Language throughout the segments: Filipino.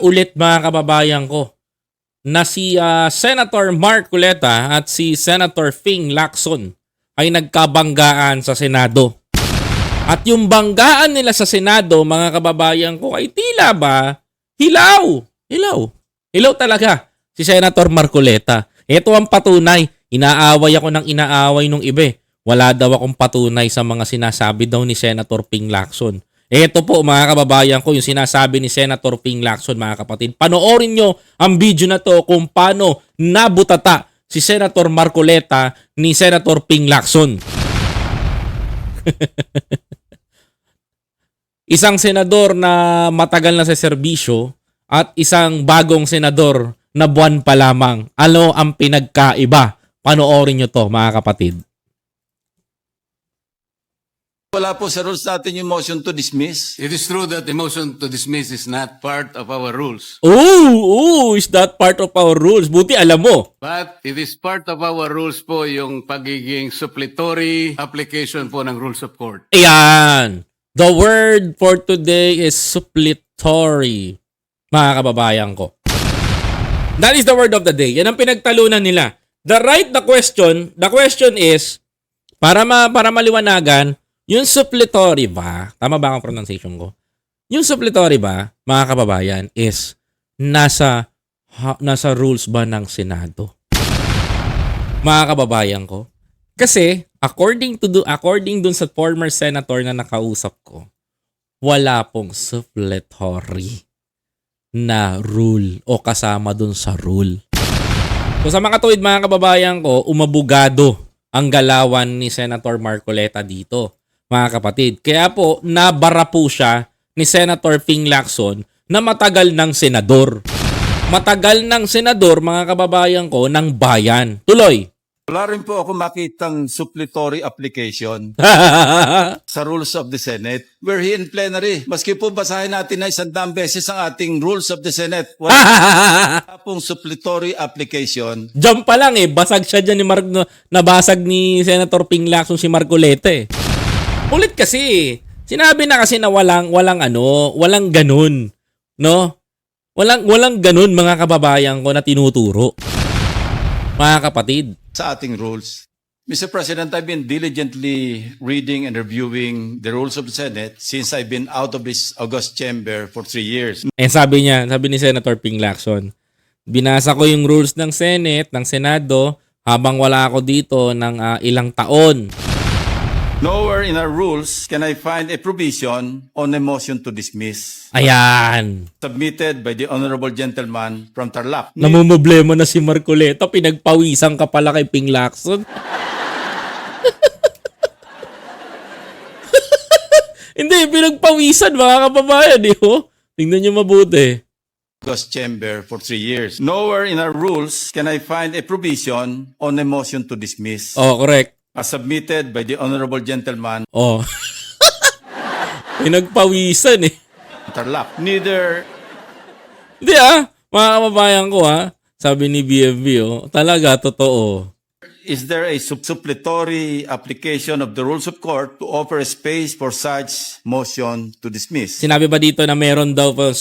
ulit mga kababayan ko na si ah, Senator Mark Culeta at si Senator Fing Lacson ay nagkabanggaan sa Senado. At yung banggaan nila sa Senado, mga kababayan ko, ay tila ba hilaw. Hilaw. Hilaw talaga si Senator Marcoleta. Ito ang patunay. Inaaway ako ng inaaway nung iba. eh. Wala daw akong patunay sa mga sinasabi daw ni Senator Ping Lacson. Ito po mga kababayan ko yung sinasabi ni Senator Ping Lacson mga kapatid. Panoorin nyo ang video na to kung paano nabutata si Senator Marcoleta ni Senator Ping Lacson. isang senador na matagal na sa serbisyo at isang bagong senador na buwan pa lamang. Ano ang pinagkaiba? Panoorin nyo to mga kapatid. Wala po sa rules natin yung motion to dismiss. It is true that the motion to dismiss is not part of our rules, Ooh, ooh, is that part of our rules? Buti alam mo. but it is part of our rules po yung pagiging suppletory application po ng rules of court. Ayan. The word for today is suppletory. Mga kababayan ko. That is the word of the day. Yan ang pinagtalunan nila. The right the question, the question is, para ma para maliwanagan, yung suppletory ba, tama ba ang pronunciation ko? Yung suppletory ba, mga kababayan, is nasa ha- nasa rules ba ng Senado? Mga kababayan ko. Kasi according to do according dun sa former senator na nakausap ko, wala pong suppletory na rule o kasama dun sa rule. So sa mga tuwid mga kababayan ko, umabugado ang galawan ni Senator Marcoleta dito, mga kapatid. Kaya po, nabara po siya ni Senator Ping Lacson na matagal ng senador. Matagal ng senador, mga kababayan ko, ng bayan. Tuloy. Wala rin po ako makitang suppletory application sa rules of the Senate. We're here in plenary. Maski po basahin natin na isang daang beses ang ating rules of the Senate. Wala pong suppletory application. Diyan pa lang eh, basag siya dyan ni Mark, nabasag ni Senator Ping Lacson si Marcoleta eh. Ulit kasi. Sinabi na kasi na walang, walang ano, walang ganun. No? Walang, walang ganun mga kababayan ko na tinuturo. Mga kapatid. sa ating rules. Mr. President, I've been diligently reading and reviewing the rules of the Senate since I've been out of this August chamber for three years. Eh sabi niya, sabi ni Senator Ping Lacson, binasa ko yung rules ng Senate, ng Senado, habang wala ako dito ng ah, ilang taon. Nowhere in our rules can I find a provision on a motion to dismiss Ayan. submitted by the honorable gentleman from Tarlac. Namumblema na si Marcoleta, pinagpawisan ka pala kay Ping Lacson. Hindi, pinagpawisan mga kababayan eh. Oh. Tingnan nyo mabuti. August chamber for three years. Nowhere in our rules can I find a provision on a motion to dismiss Oh, correct. As submitted by the honorable gentleman Oh. pinagpawisan eh. Tarlac. Neither Hindi ah, mga kababayan ko ah. Sabi ni BFB oh, talaga totoo. Is there a sup- supplementary application of the rules of court to offer a space for such motion to dismiss? Sinabi ba dito na meron daw pa ah,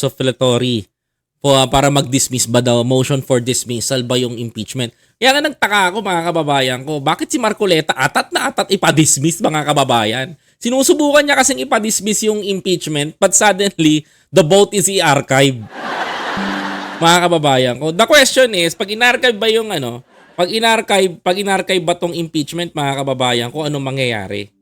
para mag-dismiss ba daw motion for dismissal ba yung impeachment? Kaya nga nagtaka ako mga kababayan ko, bakit si Marcoleta atat na atat ipa-dismiss mga kababayan? Sinusubukan niya kasing ipa-dismiss yung impeachment but suddenly the vote is i-archive. Mga kababayan ko. The question is, pag in-archive ba yung ano, pag in-archive, pag in-archive ba tong impeachment mga kababayan ko, anong mangyayari?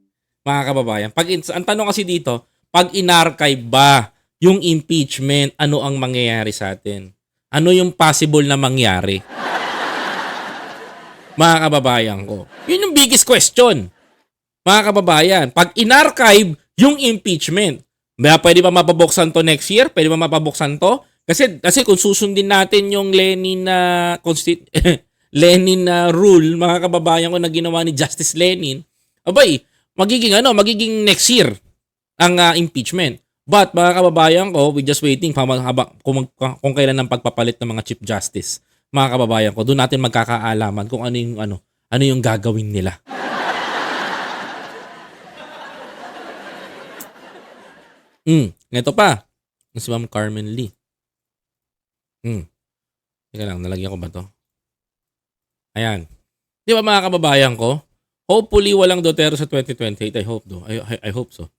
Mga kababayan. Pag ang tanong kasi dito, pag in-archive ba yung impeachment, ano ang mangyayari sa atin? Ano yung possible na mangyari? Mga kababayan ko. Yun yung biggest question. Mga kababayan, pag in-archive yung impeachment, ba pwede ba mapabuksan to next year? Pwede ba mapabuksan to? Kasi kasi kung susundin natin yung Lenin na constit Lenin na rule, mga kababayan ko na ginawa ni Justice Lenin, abay, magiging ano, magiging next year ang ah, impeachment. But mga kababayan ko, we just waiting pa kung, kung kailan ang pagpapalit ng mga Chief Justice. Mga kababayan ko, doon natin magkakaalaman kung ano yung ano, ano yung gagawin nila. Hmm, ito pa. Si Ma'am Carmen Lee. Hmm. Teka lang, nalagyan ko ba to? Ayan. Di ba mga kababayan ko? Hopefully, walang Duterte sa 2028. I hope do. I, I, I hope so.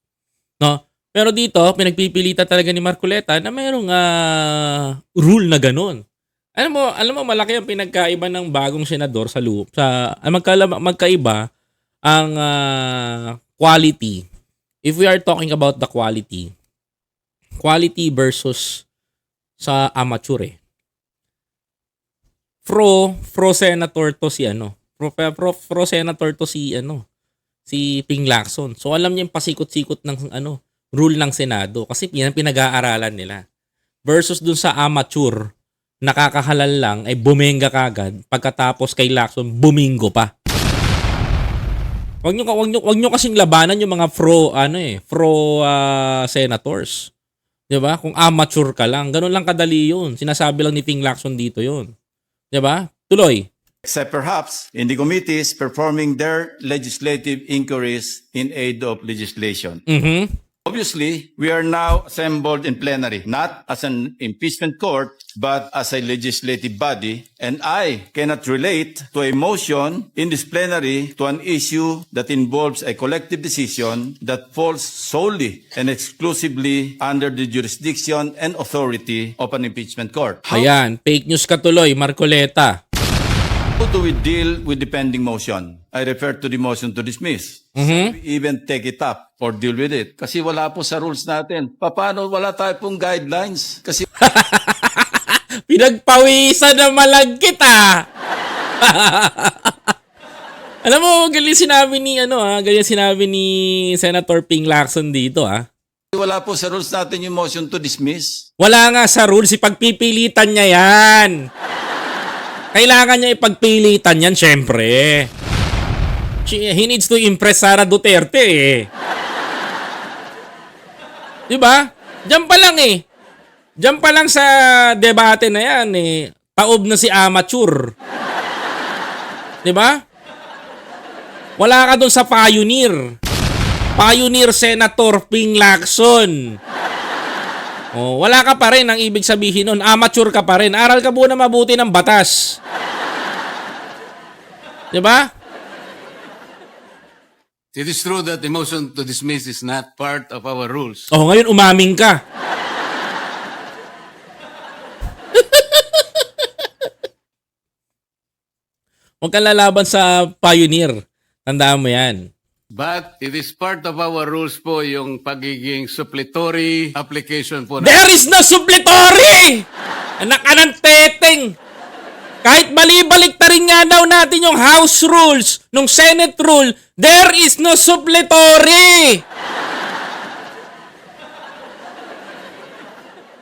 No? Pero dito, pinagpipilitan talaga ni Marcoleta na mayroong ah, rule na ganun. Alam mo, alam mo malaki ang pinagkaiba ng bagong senador sa loop sa ah, magkala, magkaiba ang ah, quality. If we are talking about the quality, quality versus sa amateur eh. Pro pro senator to si ano. Pro, pro, pro senator to si ano si Ping Lacson. So alam niya yung pasikot-sikot ng ano rule ng Senado kasi yan ang pinag-aaralan nila. Versus dun sa amateur, nakakahalal lang ay bumenga kagad pagkatapos kay Lacson bumingo pa. Wag niyo wag niyo wag niyo kasing labanan yung mga pro ano eh, pro ah, senators. 'Di ba? Kung amateur ka lang, ganun lang kadali 'yun. Sinasabi lang ni Ping Lacson dito 'yun. 'Di ba? Tuloy. Except perhaps in the committees performing their legislative inquiries in aid of legislation. Mhm. Obviously, we are now assembled in plenary, not as an impeachment court, but as a legislative body. And I cannot relate to a motion in this plenary to an issue that involves a collective decision that falls solely and exclusively under the jurisdiction and authority of an impeachment court. How Ayan, fake news ka tuloy, Marcoleta. How do we deal with the pending motion? I refer to the motion to dismiss. We even take it up or deal with it. Kasi wala po sa rules natin. Paano wala tayo pong guidelines? Kasi Pinagpawisan na malagkit ah. Alam mo, galing sinabi ni ano ah, galing sinabi ni Senator Ping Lacson dito ah. wala po sa rules natin yung motion to dismiss. Wala nga sa rules, ipagpipilitan niya yan. Kailangan niya ipagpilitan yan, syempre. She- He needs to impress Sara Duterte eh. Di ba? Diyan pa lang eh. Diyan pa lang sa debate na yan eh. Taob na si amateur. Di ba? Wala ka dun sa pioneer. Pioneer Senator Ping Lacson. Oh, wala ka pa rin ang ibig sabihin nun. Amateur ka pa rin. Aral ka muna mabuti ng batas. 'Di ba? It is true that the motion to dismiss is not part of our rules. Oh, ngayon umaming ka. Huwag kang lalaban sa pioneer. Tandaan mo yan. But it is part of our rules po yung pagiging suppletory application po. na- There is no suppletory! Anak ka ng teteng! Kahit balibalik ta rin nga daw natin yung House rules, nung Senate rule, there is no suppletory!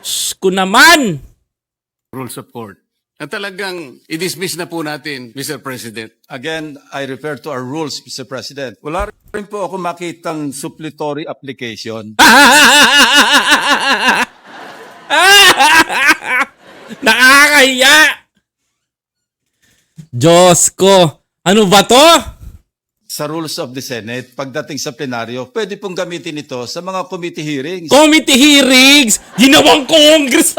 Shh, ko naman! rules of court. At talagang i-dismiss na po natin, Mr. President. Again, I refer to our rules, Mr. President. Wala rin po ako makitang suppletory application. Nakakahiya! Diyos ko! Ano ba to? Sa rules of the Senate, pagdating sa plenaryo, pwede pong gamitin ito sa mga committee hearings. Committee hearings! Ginawang Congress!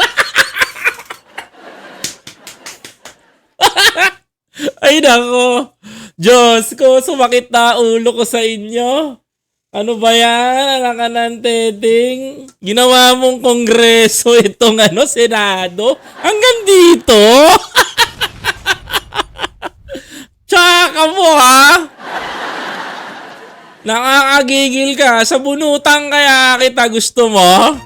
Ay nako! Diyos ko, sumakit na ulo ko sa inyo. Ano ba yan? Anak ka ng teteng? Ginawa mong kongreso itong ano, senado? Hanggang dito? Tsaka mo ha? Nakakagigil ka. Sa bunutang kaya kita gusto mo?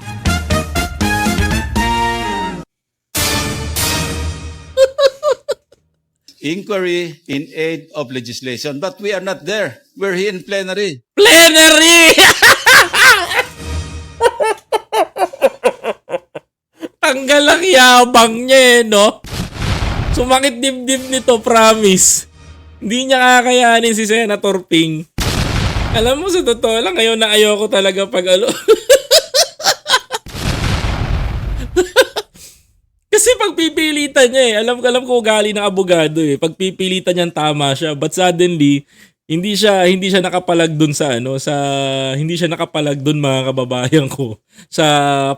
Inquiry in aid of legislation. But we are not there. We're here in plenary. Plenary! Tanggal ang yabang niya eh, no? Sumakit dibdib nito, promise. Hindi niya kakayanin si Senator Ping. Alam mo, sa totoo lang, ngayon na ayoko talaga pag ano. Kasi pagpipilitan niya eh. Alam ko alam ko ugali ng abogado eh. Pagpipilitan niya tama siya. But suddenly, hindi siya hindi siya nakapalag dun sa ano sa hindi siya nakapalag dun mga kababayan ko sa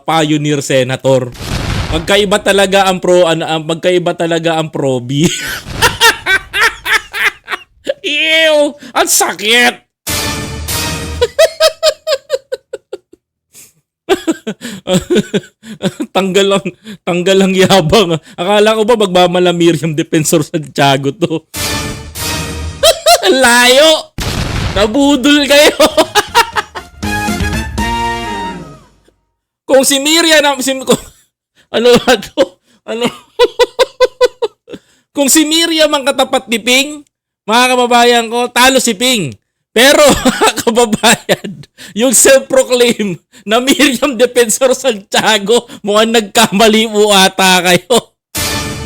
pioneer senator. Magkaiba talaga ang pro ano, ang magkaiba talaga ang probi. Ew! Ang sakit! tanggal lang, tanggal lang yabang. Akala ko ba magmamalamir yung defensor sa Tiago to? Layo! Nabudol kayo! kung si Miriam si, kung, ano ba to? Ano? kung si Miriam ang katapat ni Ping, mga kababayan ko, talo si Ping. Pero, kababayan, yung self-proclaim na Miriam Defensor Santiago, mukhang nagkamali mo ata kayo.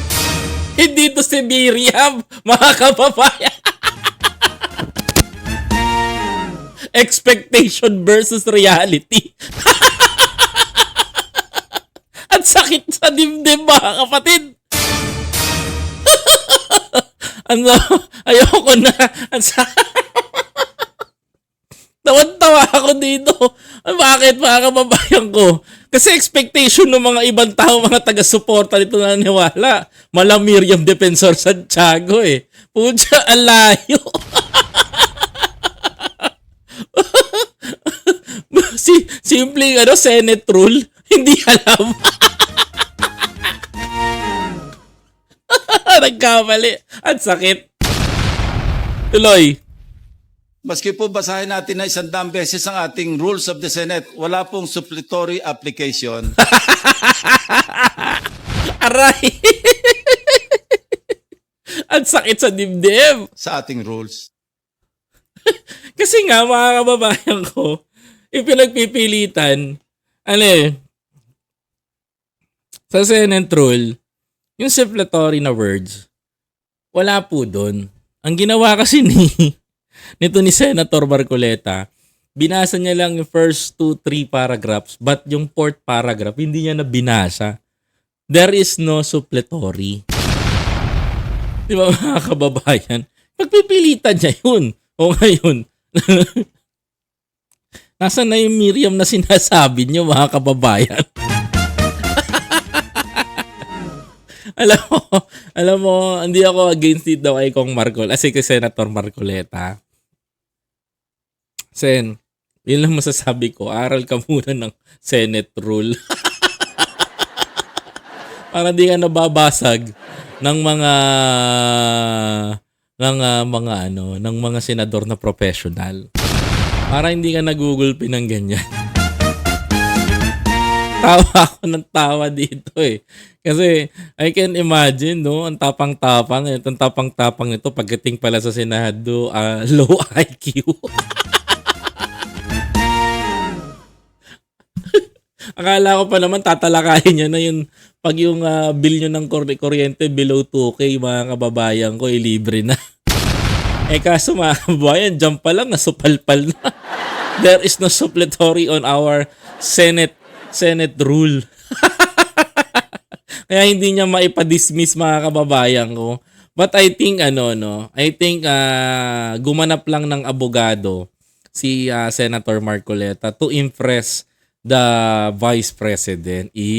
Hindi to si Miriam, mga kababayan. Expectation versus reality. At sakit sa dibdib mga kapatid. ano, ayoko na. Ang sa- Tawan-tawa ako dito. Bakit mga kababayan ko? Kasi expectation ng mga ibang tao, mga taga-suporta nito na naniwala. Mala Miriam Defensor Santiago eh. Pucha, ang layo. si simpleng ano Senate rule, hindi alam. Nagkamali. Ang sakit. Tuloy. Maski po basahin natin na isang daang beses ang ating rules of the Senate, wala pong supplementary application. Aray. Ang sakit sa dibdib. sa ating rules. Kasi nga, mga kababayan ko, ipinagpipilitan, ano eh, sa Senate rule, yung supplementary na words, wala po doon. Ang ginawa kasi ni, nito ni Senator Barcoleta, binasa niya lang yung first two, three paragraphs, but yung fourth paragraph, hindi niya na binasa. There is no supplementary. Di ba mga kababayan? Pagpipilitan niya yun. O ngayon, Nasaan na yung Miriam na sinasabi niyo mga kababayan? alam mo, alam mo, hindi ako against it daw kay Kong Marcol. Kasi kay Senator Marcoleta. Sen, yun lang masasabi ko. Aral ka muna ng Senate rule. Para di ka nababasag ng mga ng ah, mga ano, ng mga senador na professional. Para hindi ka nagugulpi ng ganyan. tawa ako ng tawa dito eh. Kasi I can imagine, no, ang tapang-tapang, ito, ang tapang-tapang nito pagdating pala sa Senado, ah, low IQ. Akala ko pa naman tatalakayin niya na yun pag yung ah, bill nyo ng kur- kuryente below 2K mga kababayan ko, eh, libre na. eh kaso mga kababayan, jump pa lang, nasupalpal na. There is no supplementary on our Senate Senate rule. Kaya hindi niya maipa-dismiss mga kababayan ko. But I think ano no, I think ah, gumanap lang ng abogado si ah, Senator Marcoleta to impress the Vice President. I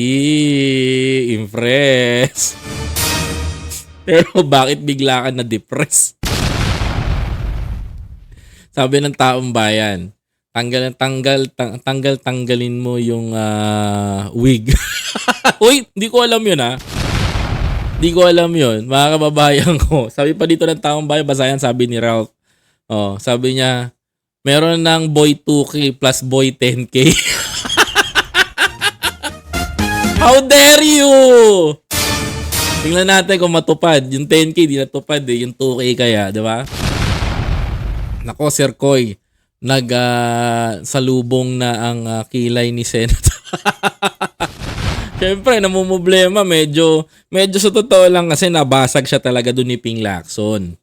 impress. Pero bakit bigla ka na depress? Sabi ng taong bayan, tanggal tanggal tang- tanggal tanggalin mo yung ah, wig. Uy, hindi ko alam 'yun ha. Hindi ko alam 'yun, mga kababayan ko. Sabi pa dito ng taong bayan, basayan sabi ni Ralph. Oh, sabi niya, meron ng boy 2K plus boy 10K. How dare you? Tingnan natin kung matupad. Yung 10K di natupad eh. Yung 2K kaya, di ba? Nako, Sir Koy. Nag ah, salubong na ang ah, kilay ni Senator. Siyempre, namumblema. Medyo, medyo sa totoo lang kasi nabasag siya talaga doon ni Ping Lacson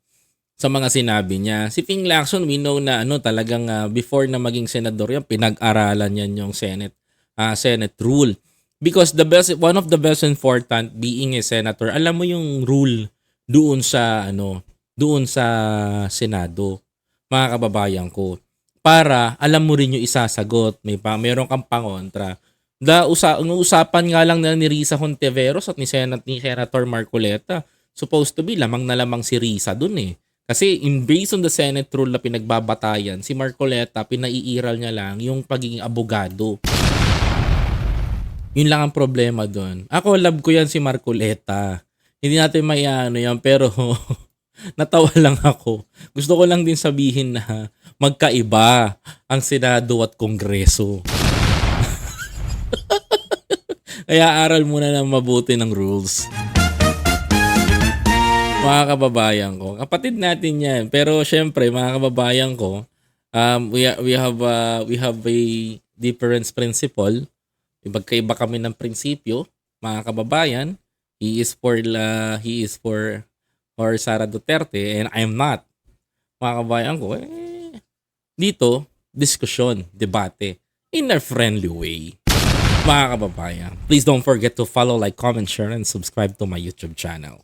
sa mga sinabi niya. Si Ping Lacson, we know na ano, talagang ah, before na maging senador yan, pinag-aralan yan yung Senate, ah, Senate rule. Because the best, one of the best important being a senator, alam mo yung rule doon sa, ano, doon sa Senado, mga kababayan ko. Para alam mo rin yung isasagot. May pa, meron kang pangontra. Da usa ang usapan nga lang na ni Risa Hontiveros at ni Senat ni Senator Marcoleta. Supposed to be lamang na lamang si Risa dun eh. Kasi in based on the Senate rule na pinagbabatayan, si Marcoleta pinaiiral niya lang yung pagiging abogado. Yun lang ang problema doon. Ako love ko yan si Marcoleta. Hindi natin may ano yan pero natawa lang ako. Gusto ko lang din sabihin na magkaiba ang Senado at Kongreso. Kaya aral muna ng mabuti ng rules. Mga kababayan ko. Kapatid natin yan. Pero syempre, mga kababayan ko, um, we, we have uh, we have a difference principle. Magkaiba kami ng prinsipyo, mga kababayan. He is for la, he is for for Sara Duterte and I'm not. Mga kababayan ko, eh, dito, diskusyon, debate in a friendly way mga kababayan. Please don't forget to follow, like, comment, share, and subscribe to my YouTube channel.